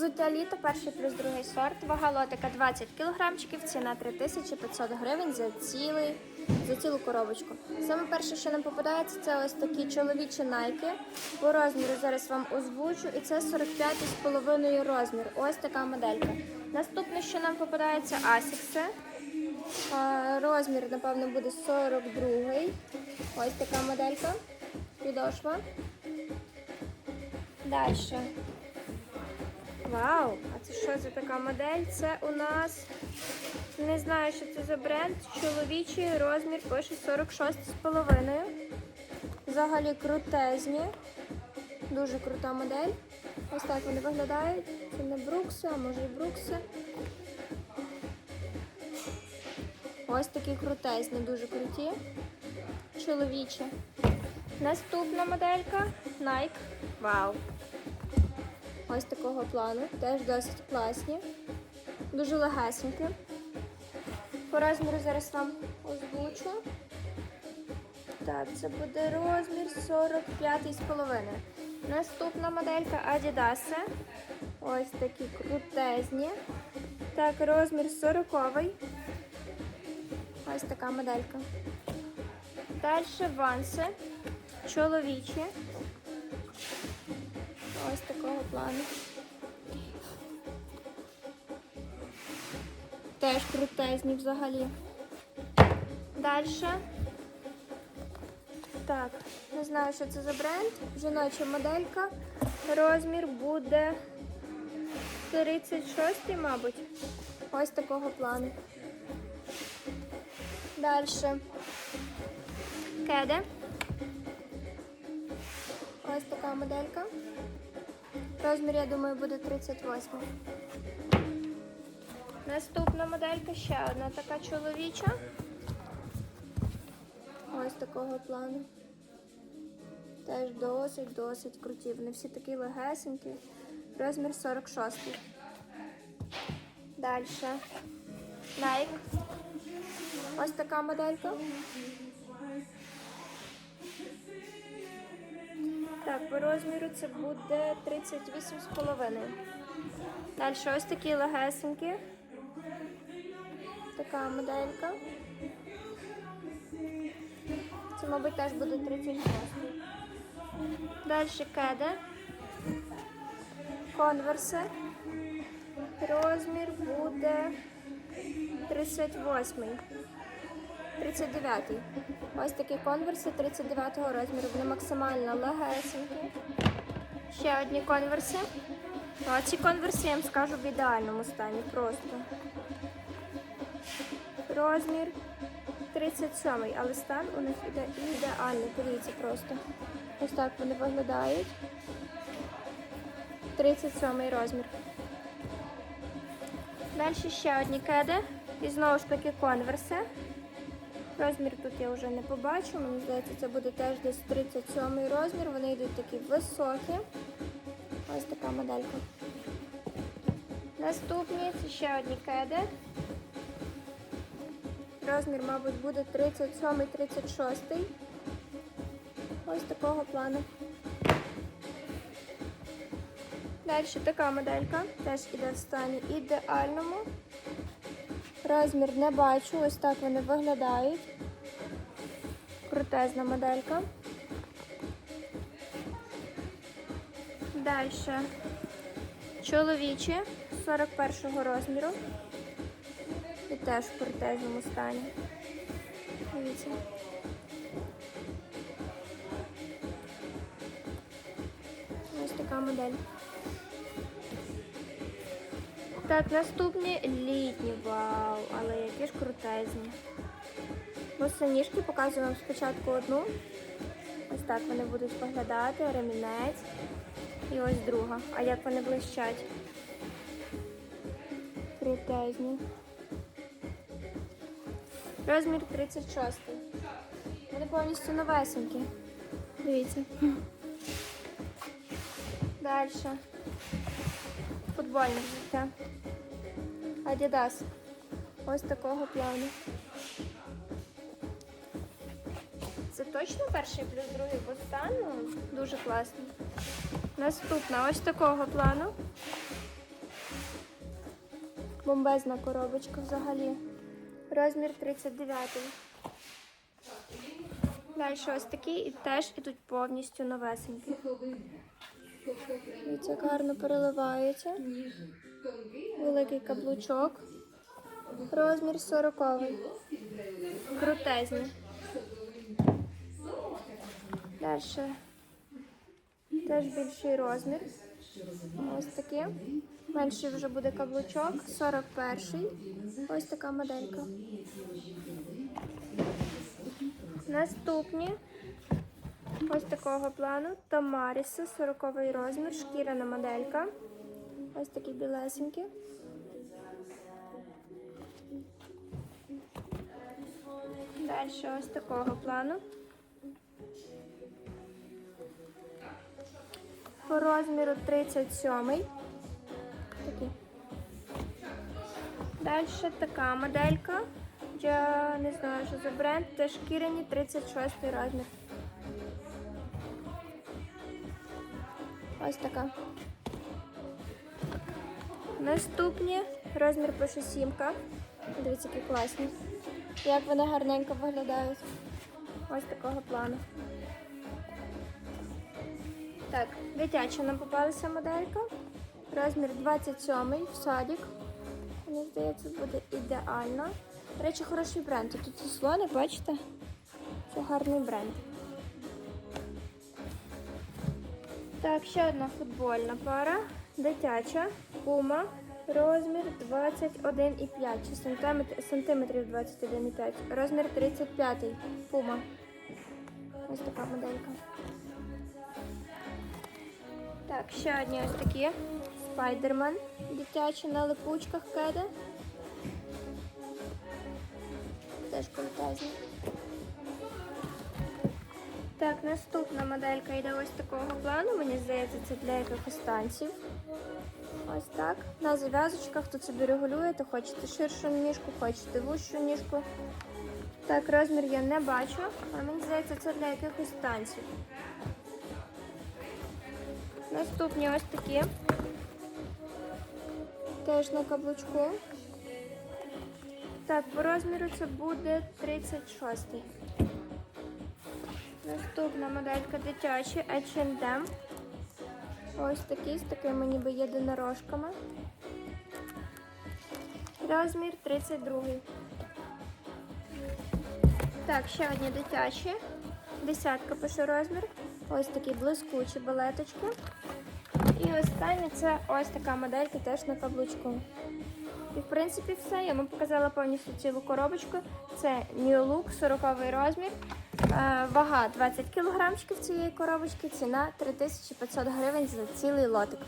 Взуття літо, перший плюс другий сорт. Вага лотика 20 кілограмчиків, ціна 3500 гривень за цілий, за цілу коробочку. Саме перше, що нам попадається, це ось такі чоловічі найки. По розміру зараз вам озвучу, і це 45,5 розмір. Ось така моделька. Наступне, що нам попадається, асікси. Розмір, напевно, буде 42. Ось така моделька. Підошва. Далі. Вау! А це що за така модель? Це у нас не знаю, що це за бренд. Чоловічий розмір пише 46,5. Взагалі крутезні. Дуже крута модель. Ось так вони виглядають. Це не брукси, а може і брукси. Ось такі крутезні, дуже круті. Чоловічі. Наступна моделька Nike. Вау! Ось такого плану. Теж досить класні. Дуже легесенькі. По розміру зараз вам озвучу. Так, це буде розмір 45,5. Наступна моделька Adidas. Ось такі крутезні. Так, розмір 40. Ось така моделька. Далі ванси. Чоловічі. Ось такого плану. Теж крутезні взагалі. Далі. Так, не знаю, що це за бренд. Жіноча моделька. Розмір буде 36, мабуть. Ось такого плану. Далі. Кеди. Ось така моделька. Розмір, я думаю, буде 38. Наступна моделька ще одна така чоловіча. Ось такого плану. Теж досить-досить круті. Вони всі такі легесенькі. Розмір 46. Далі. Nike. Ось така моделька. Так, по розміру це буде 38,5. Далі ось такі легесенькі. Така моделька. Це, мабуть, теж буде 36. Далі кеди. Конверси. Розмір буде 38. 39. Ось такі конверси 39-го розміру. Вони максимально легесенькі. Ще одні конверси. А ці конверси, я вам скажу, в ідеальному стані. Просто. Розмір 37-й, але стан у них іде ідеальний. Подивіться просто. Ось так вони виглядають. 37-й розмір. Далі ще одні кеди. І знову ж таки конверси. Розмір тут я вже не побачу. Мені здається, це буде теж десь 37 розмір. Вони йдуть такі високі. Ось така моделька. Наступні це ще одні кеди. Розмір, мабуть, буде 37-36. Ось такого плану. Далі така моделька. Теж іде в стані ідеальному. Розмір не бачу, ось так вони виглядають. Крутезна моделька. Далі чоловічі 41-го розміру. І теж в крутезному стані. Дивіться. Ось така модель. Так, наступні літні, вау, але які ж крутезні. Босоніжки показую вам спочатку одну. Ось так вони будуть виглядати, ремінець. І ось друга. А як вони блищать? Крутезні. Розмір 36. Вони повністю новесенькі. Дивіться. Далі. Футбольне взуття. Adidas. Ось такого плану. Це точно перший плюс другий по стану? Дуже класно. Наступна ось такого плану. Бомбезна коробочка взагалі. Розмір 39. Далі ось такі і теж ідуть повністю новесенькі. Дивіться, як гарно переливаються. Великий каблучок. Розмір 40. Крутезний. Далі. Теж більший розмір. Ось такі. Менший вже буде каблучок. 41. Ось така моделька. Наступні. Ось такого плану. Тамаріси, 40 розмір, шкіряна моделька. Ось такі білесенькі. Далі ось такого плану. По розміру 37. Такі. Далі така моделька. Я не знаю, що за бренд. Це шкіряні 36 розмір. Ось така. Наступні розмір пише сімка. Дивіться, які класні. Як вони гарненько виглядають. Ось такого плану. Так, дитяча нам попалася моделька. Розмір 27 в садик. Мені здається, буде ідеально. До речі, хороший бренд. Тут ці слони, бачите? Це гарний бренд. Так, ще одна футбольна пара. Дитяча. Пума. Розмір 21,5 чи сантиметрів 21,5. Розмір 35. Пума. Ось така моделька. Так, ще одні ось такі. Спайдермен. Дитячі на липучках кеди. Теж крутезні. Так, наступна моделька йде ось такого плану. Мені здається, це для якихось танців. Ось так. На зав'язочках тут собі регулюєте, хочете ширшу ніжку, хочете вущу ніжку. Так, розмір я не бачу, але мені здається, це для якихось танців. Наступні ось такі. Теж на каблучку. Так, по розміру це буде 36. Наступна моделька дитяча H&M. Ось такі з такими ніби єдинорожками. Розмір 32. Так, ще одні дитячі. Десятка пише розмір. Ось такі блискучі балеточки. І останнє це ось така моделька теж на каблучку. І в принципі все. Я вам показала повністю цілу коробочку. Це New Look, 40 розмір. Е, Вага 20 кг цієї коробочки, ціна 3500 гривень за цілий лотик.